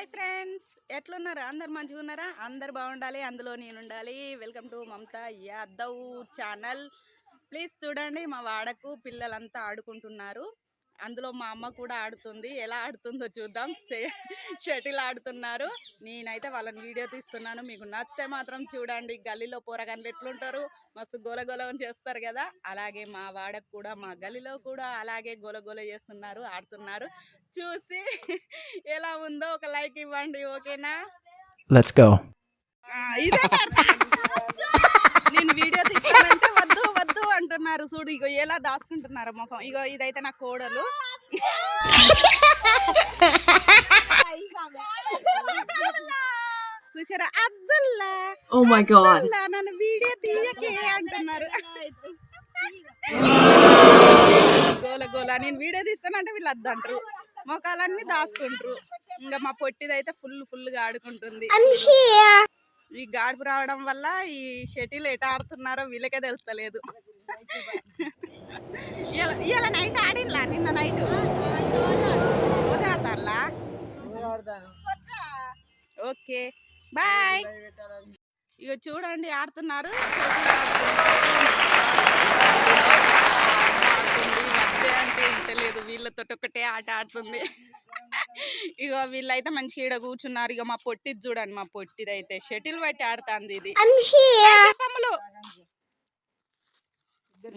Hi friends. ఎట్లున్నారు? అందరు మంచిగా ఉన్నారా అందరు బాగుండాలి అందులో నేను ఉండాలి welcome to Mamata Yadav channel. Please చూడండి మా వాడకు పిల్లలంతా ఆడుకుంటున్నారు. అందులో మా అమ్మ కూడా ఆడుతుంది. ఎలా ఆడుతుందో చూద్దాం. షటిల్ ఆడుతున్నారు. నేనైతే వాళ్ళని వీడియో తీస్తున్నాను. మీకు నచ్చితే మాత్రం చూడండి. గల్లీలో పోరగాన్లు ఎట్లుంటారు? మస్తు గోల గోల చేస్తారు కదా. అలాగే మా వాడకు కూడా మా గల్లీలో కూడా అలాగే గోల గోల చేస్తున్నారు ఆడుతున్నారు. చూసి ఎలా ఉందో ఒక లైక్ ఇవ్వండి ఓకేనా. ఆ, ఇదే పెడతా. నేను వీడియో తీస్తానంటే వద్దు వద్దు అంటున్నారు చూడు ఇగో ఎలా దాచుకుంటున్నారు ముఖం. ఇగో ఇదైతే నా కోడలు. చూసారా? god. అద్దుల్లా నన్ను వీడియో తీయకే అంటున్నారు. గోల గోల. నేను వీడియో తీస్తానంటే వీళ్ళు వద్దు అంటారు మొఖాలన్నీ దాచుకుంటారు. ఇంకా మా పొట్టిదైతే ఫుల్ ఫుల్గా ఆడుకుంటుంది. ఈ గాడుపు రావడం వల్ల ఈ షటిల్ ఎట ఆడుతున్నారో వీళ్ళకే తెలుస్తలేదు. ఇవాళ నైట్ ఆడిన్లా నిన్న నైట్ ఆడతాన్లా? Okay bye. ఇక చూడండి ఆడుతున్నారు. మధ్య అంటే ఇంటలేదు వీళ్ళతో ఒకటే ఆట ఆడుతుంది ఇగో వీళ్ళైతే మంచిగా ఈడ కూర్చున్నారు. ఇక మా పొట్టిది చూడండి మా పొట్టిది అయితే షటిల్ బట్టి ఆడుతుంది ఇది.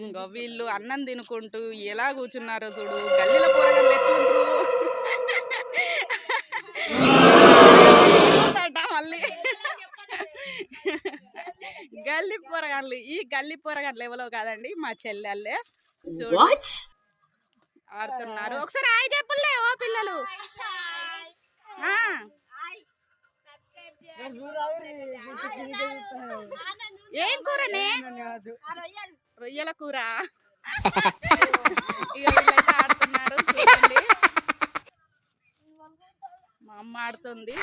ఇంకో వీళ్ళు అన్నం తినుకుంటూ ఎలా కూర్చున్నారో చూడు గల్లీలో పోరగాళ్ళు ఎట్లుంటారు మళ్ళీ గల్లీ పోరగాళ్ళు ఈ గల్లీ పోరగాళ్ళు ఎవరో కాదండి మా చెల్లెళ్ళే చూడు? ఆడుతున్నారు ఒకసారి హాయ్ చెప్పులే ఓ పిల్లలు ఆ, ఏం కూరనే రొయ్యల కూర. ఇక వీళ్ళైతే ఆడుతున్నారు చూడండి. మా అమ్మ ఆడుతుంది.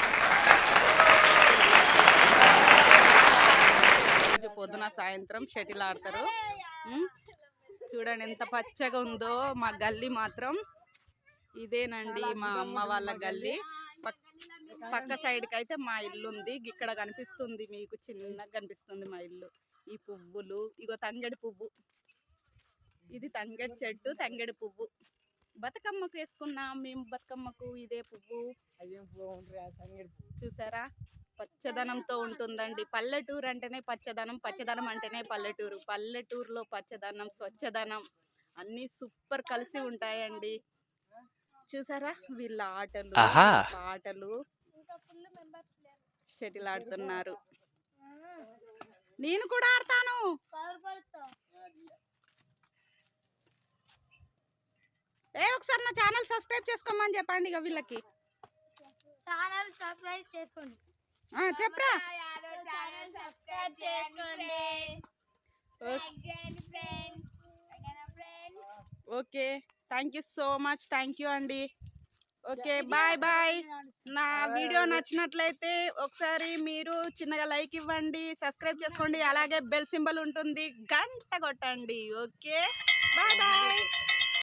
రోజు పొద్దున సాయంత్రం షటిల్ ఆడతారు. చూడండి ఎంత పచ్చగా ఉందో మా గల్లీ మాత్రం. ఇదేనండి మా అమ్మ వాళ్ళ గల్లీ. పక్- పక్క సైడ్కి అయితే మా ఇల్లు ఉంది ఇక్కడ కనిపిస్తుంది మీకు చిన్నగా కనిపిస్తుంది మా ఇల్లు. ఈ పువ్వులు. ఇగో తంగెడి పువ్వు. ఇది తంగెడి చెట్టు తంగెడి పువ్వు. బతుకమ్మకు వేసుకున్నాం మేము బతుకమ్మకు ఇదే పువ్వు. చూసారా? పచ్చదనంతో ఉంటుందండి. పల్లెటూరు అంటేనే పచ్చదనం పచ్చదనం అంటేనే పల్లెటూరు. పల్లెటూరులో పచ్చదనం స్వచ్ఛదనం అన్నీ సూపర్ కలిసి ఉంటాయండి. చూసారా? వీళ్ళ ఆటలు ఆహా. ఆటలు షటిల్ ఆడుతున్నారు నేను కూడా ఆడతాను. ఏ ఒకసారి నా ఛానల్ సబ్స్క్రైబ్ చేసుకోమని చెప్పండి ఇక వీళ్ళకి. ఛానల్ సబ్స్క్రైబ్ చేసుకోండి. చెప్పరా. ఛానల్ సబ్స్క్రైబ్ చేసుకోండి okay. Thank you so much. Thank you అండి. ఓకే. బాయ్ బాయ్ నా వీడియో నచ్చినట్లయితే ఒకసారి మీరు చిన్నగా లైక్ ఇవ్వండి సబ్స్క్రైబ్ చేసుకోండి అలాగే బెల్ సింబల్ ఉంటుంది గంట కొట్టండి. ఓకే. Bye bye